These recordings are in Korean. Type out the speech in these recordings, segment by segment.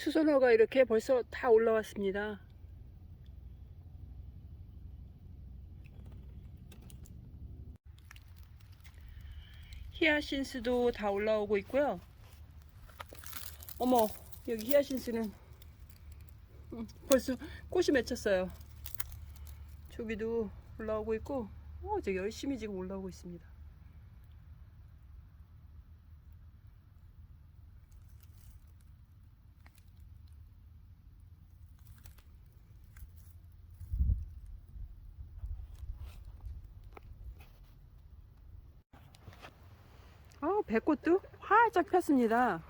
수선화가 이렇게 벌써 다 올라왔습니다. 히아신스도 다 올라오고 있고요. 어머, 여기 히아신스는 음, 벌써 꽃이 맺혔어요. 저기도 올라오고 있고, 어, 저기 열심히 지금 올라오고 있습니다. 아, 배꽃도 활짝 폈습니다.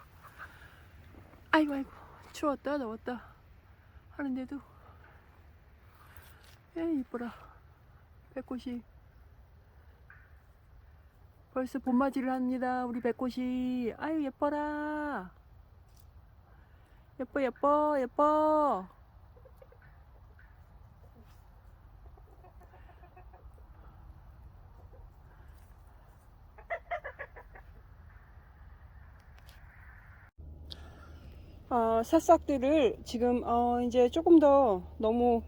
아이고, 아이고, 추웠다, 더웠다. 하는데도, 에 이뻐라. 배꽃이. 벌써 봄맞이를 합니다, 우리 배꽃이. 아유, 예뻐라. 예뻐, 예뻐, 예뻐. 어, 새싹들을 지금 어, 이제 조금 더 너무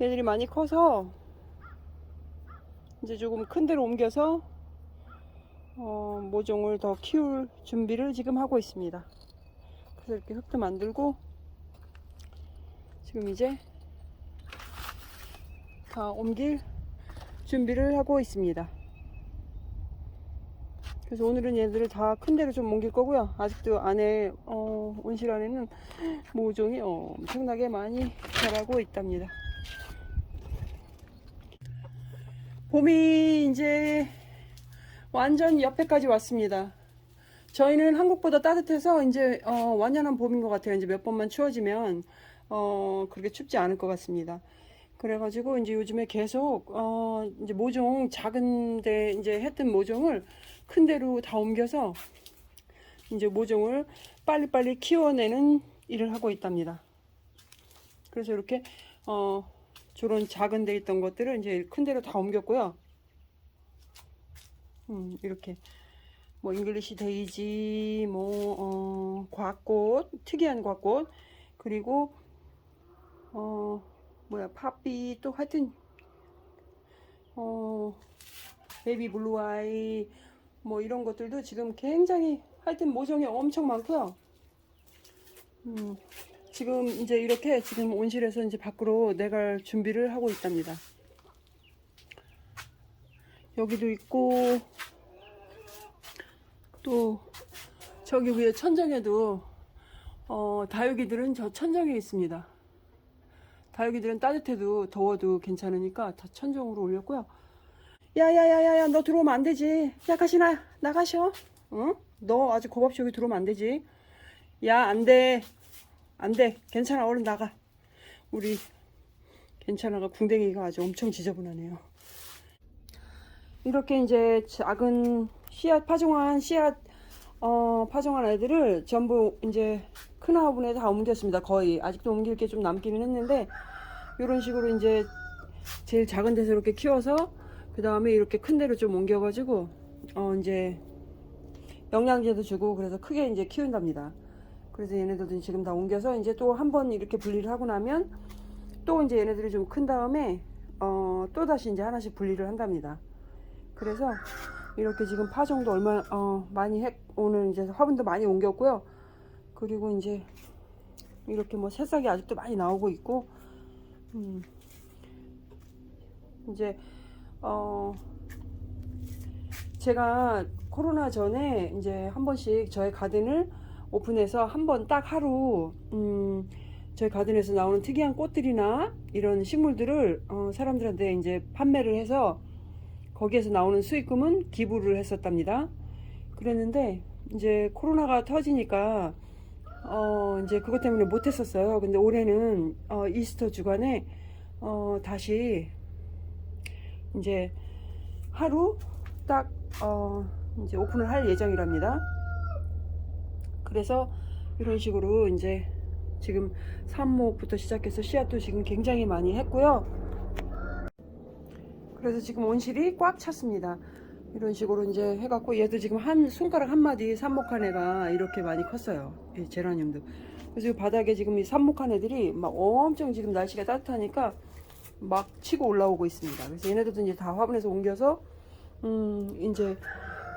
얘들이 많이 커서 이제 조금 큰 데로 옮겨서 어, 모종을 더 키울 준비를 지금 하고 있습니다. 그래서 이렇게 흙도 만들고 지금 이제 다 옮길 준비를 하고 있습니다. 그래서 오늘은 얘들을 다 큰 데로 좀 옮길 거고요. 아직도 안에 어, 온실 안에는 모종이 엄청나게 많이 자라고 있답니다. 봄이 이제 완전 옆에까지 왔습니다. 저희는 한국보다 따뜻해서 이제 어, 완연한 봄인 것 같아요. 이제 몇 번만 추워지면 어, 그렇게 춥지 않을 것 같습니다. 그래가지고 이제 요즘에 계속 어, 이제 모종 작은데 이제 했던 모종을 큰 데로 다 옮겨서 이제 모종을 빨리빨리 키워내는 일을 하고 있답니다. 그래서 이렇게 어 저런 작은 데 있던 것들을 이제 큰 데로 다 옮겼고요. 음, 이렇게 뭐 잉글리시 데이지, 뭐 어, 과꽃, 특이한 과꽃, 그리고 어 뭐야 파피 또 하여튼 어 베이비 블루아이 뭐 이런 것들도 지금 굉장히 하여튼 모종이 엄청 많고요. 음, 지금 이제 이렇게 지금 온실에서 이제 밖으로 내갈 준비를 하고 있답니다. 여기도 있고 또 저기 위에 천정에도 어, 다육이들은 저 천정에 있습니다. 다육이들은 따뜻해도 더워도 괜찮으니까 다 천정으로 올렸고요. 야야야야야 너 들어오면 안 되지. 야 가시나 나가셔. 응? 너 아직 고밥시 여기 들어오면 안 되지. 야 안 돼. 안 돼. 괜찮아 얼른 나가. 우리 괜찮아가 궁뎅이가 아주 엄청 지저분하네요. 이렇게 이제 작은 씨앗 파종한 씨앗 어, 파종한 애들을 전부 이제 큰 화분에 다 옮겼습니다. 거의 아직도 옮길 게 좀 남기는 했는데 이런 식으로 이제 제일 작은 데서 이렇게 키워서 그 다음에 이렇게 큰 데로 좀 옮겨가지고 어 이제 영양제도 주고 그래서 크게 이제 키운답니다. 그래서 얘네들도 지금 다 옮겨서 이제 또 한 번 이렇게 분리를 하고 나면 또 이제 얘네들이 좀 큰 다음에 어 또 다시 이제 하나씩 분리를 한답니다. 그래서 이렇게 지금 파종도 얼마 어 많이 해 오늘 이제 화분도 많이 옮겼고요. 그리고 이제 이렇게 뭐 새싹이 아직도 많이 나오고 있고 음 이제 어 제가 코로나 전에 이제 한 번씩 저의 가든을 오픈해서 한 번 딱 하루 음 저희 가든에서 나오는 특이한 꽃들이나 이런 식물들을 어 사람들한테 이제 판매를 해서 거기에서 나오는 수익금은 기부를 했었답니다. 그랬는데 이제 코로나가 터지니까 어 이제 그것 때문에 못 했었어요. 근데 올해는 어 이스터 주간에 어 다시 이제 하루 딱 어 이제 오픈을 할 예정이랍니다. 그래서 이런 식으로 이제 지금 삽목부터 시작해서 씨앗도 지금 굉장히 많이 했고요. 그래서 지금 온실이 꽉 찼습니다. 이런 식으로 이제 해갖고 얘도 지금 한 손가락 한 마디 삽목한 애가 이렇게 많이 컸어요. 이 제라늄도. 그래서 이 바닥에 지금 이 삽목한 애들이 막 엄청 지금 날씨가 따뜻하니까 막 치고 올라오고 있습니다. 그래서 얘네들도 이제 다 화분에서 옮겨서 음 이제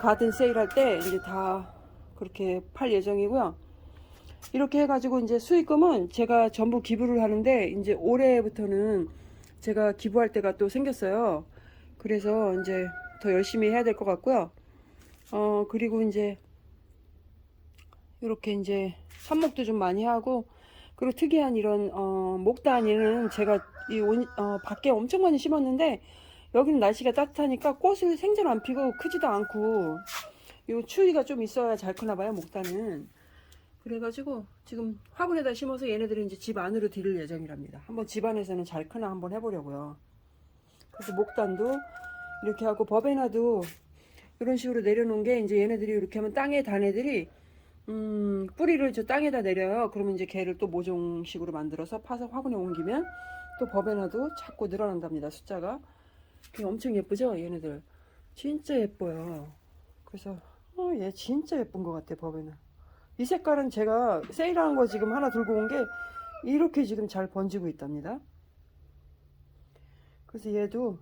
가든 세일할 때 이제 다 그렇게 팔 예정이고요. 이렇게 해가지고 이제 수익금은 제가 전부 기부를 하는데 이제 올해부터는 제가 기부할 때가 또 생겼어요. 그래서 이제 더 열심히 해야 될 것 같고요. 어 그리고 이제 이렇게 이제 삽목도 좀 많이 하고 그리고 특이한 이런 어 목단이는 제가 이 온, 어, 밖에 엄청 많이 심었는데 여기는 날씨가 따뜻하니까 꽃을 생전 안 피고 크지도 않고 요 추위가 좀 있어야 잘 크나 봐요 목단은. 그래가지고 지금 화분에다 심어서 얘네들은 이제 집 안으로 들일 예정이랍니다. 한번 집 안에서는 잘 크나 한번 해보려고요. 그래서 목단도 이렇게 하고 버베나도 이런 식으로 내려놓은 게 이제 얘네들이 이렇게 하면 땅에 단 애들이 음, 뿌리를 저 땅에다 내려요. 그러면 이제 걔를 또 모종식으로 만들어서 파서 화분에 옮기면 또 버베나도 자꾸 늘어난답니다. 숫자가. 엄청 예쁘죠? 얘네들. 진짜 예뻐요. 그래서, 어, 얘 진짜 예쁜 것 같아, 버베나. 이 색깔은 제가 세일하는 거 지금 하나 들고 온 게 이렇게 지금 잘 번지고 있답니다. 그래서 얘도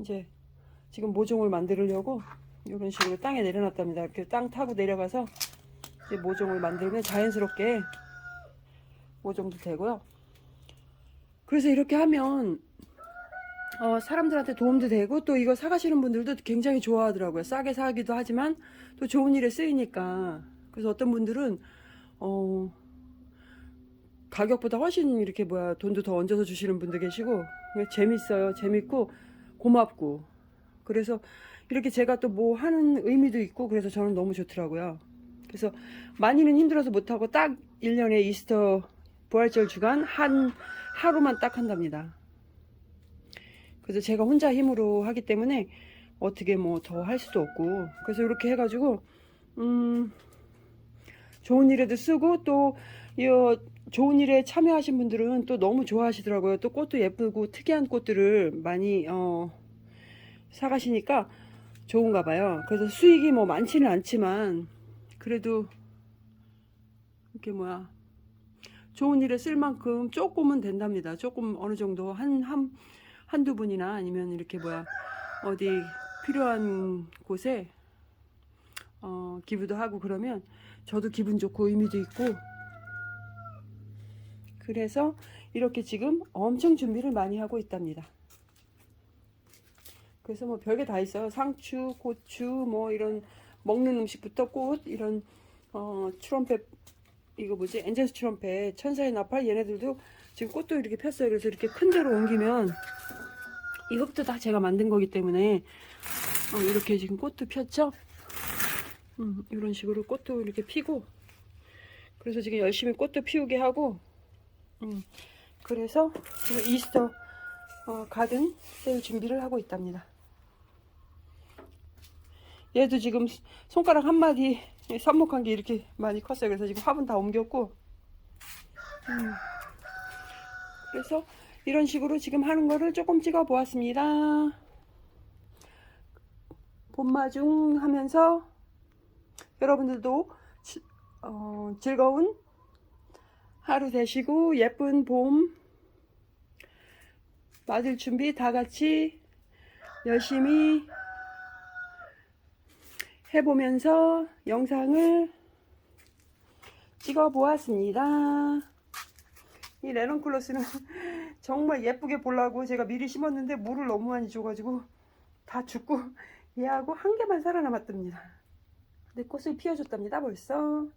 이제 지금 모종을 만들려고 이런 식으로 땅에 내려놨답니다. 이렇게 땅 타고 내려가서 이제 모종을 만들면 자연스럽게 모종도 되고요. 그래서 이렇게 하면 어, 사람들한테 도움도 되고 또 이거 사가시는 분들도 굉장히 좋아하더라고요. 싸게 사기도 하지만 또 좋은 일에 쓰이니까. 그래서 어떤 분들은 어, 가격보다 훨씬 이렇게 뭐야 돈도 더 얹어서 주시는 분도 계시고 재밌어요. 재밌고 고맙고 그래서 이렇게 제가 또 뭐 하는 의미도 있고 그래서 저는 너무 좋더라고요. 그래서 많이는 힘들어서 못하고 딱 1년에 이스터 부활절 주간 한 하루만 딱 한답니다. 그래서 제가 혼자 힘으로 하기 때문에 어떻게 뭐 더 할 수도 없고 그래서 이렇게 해가지고 음 좋은 일에도 쓰고 또 이 좋은 일에 참여하신 분들은 또 너무 좋아하시더라고요. 또 꽃도 예쁘고 특이한 꽃들을 많이 어 사가시니까 좋은가 봐요. 그래서 수익이 뭐 많지는 않지만 그래도 이렇게 뭐야 좋은 일에 쓸 만큼 조금은 된답니다. 조금 어느 정도 한, 한 한두 분이나 아니면 이렇게 뭐야 어디 필요한 곳에 어, 기부도 하고 그러면 저도 기분 좋고 의미도 있고 그래서 이렇게 지금 엄청 준비를 많이 하고 있답니다. 그래서 뭐 별게 다 있어요. 상추, 고추, 뭐 이런 먹는 음식부터 꽃, 이런 어 트럼펫 이거 뭐지? 엔젤스 트럼펫, 천사의 나팔 얘네들도 지금 꽃도 이렇게 폈어요. 그래서 이렇게 큰 데로 옮기면 이것도 다 제가 만든 거기 때문에 어, 이렇게 지금 꽃도 폈죠? 음, 이런 식으로 꽃도 이렇게 피고 그래서 지금 열심히 꽃도 피우게 하고 음, 그래서 지금 이스터 어, 가든 세일 준비를 하고 있답니다. 얘도 지금 손가락 한 마디 삽목한 게 이렇게 많이 컸어요. 그래서 지금 화분 다 옮겼고, 음, 그래서 이런 식으로 지금 하는 거를 조금 찍어 보았습니다. 봄마중 하면서 여러분들도 지- 어, 즐거운 하루 되시고 예쁜 봄 맞을 준비 다 같이 열심히 해보면서 영상을 찍어 보았습니다. 이 레논클로스는 정말 예쁘게 보려고 제가 미리 심었는데 물을 너무 많이 줘가지고 다 죽고 얘하고 한 개만 살아남았답니다. 근데 꽃을 피워줬답니다 벌써.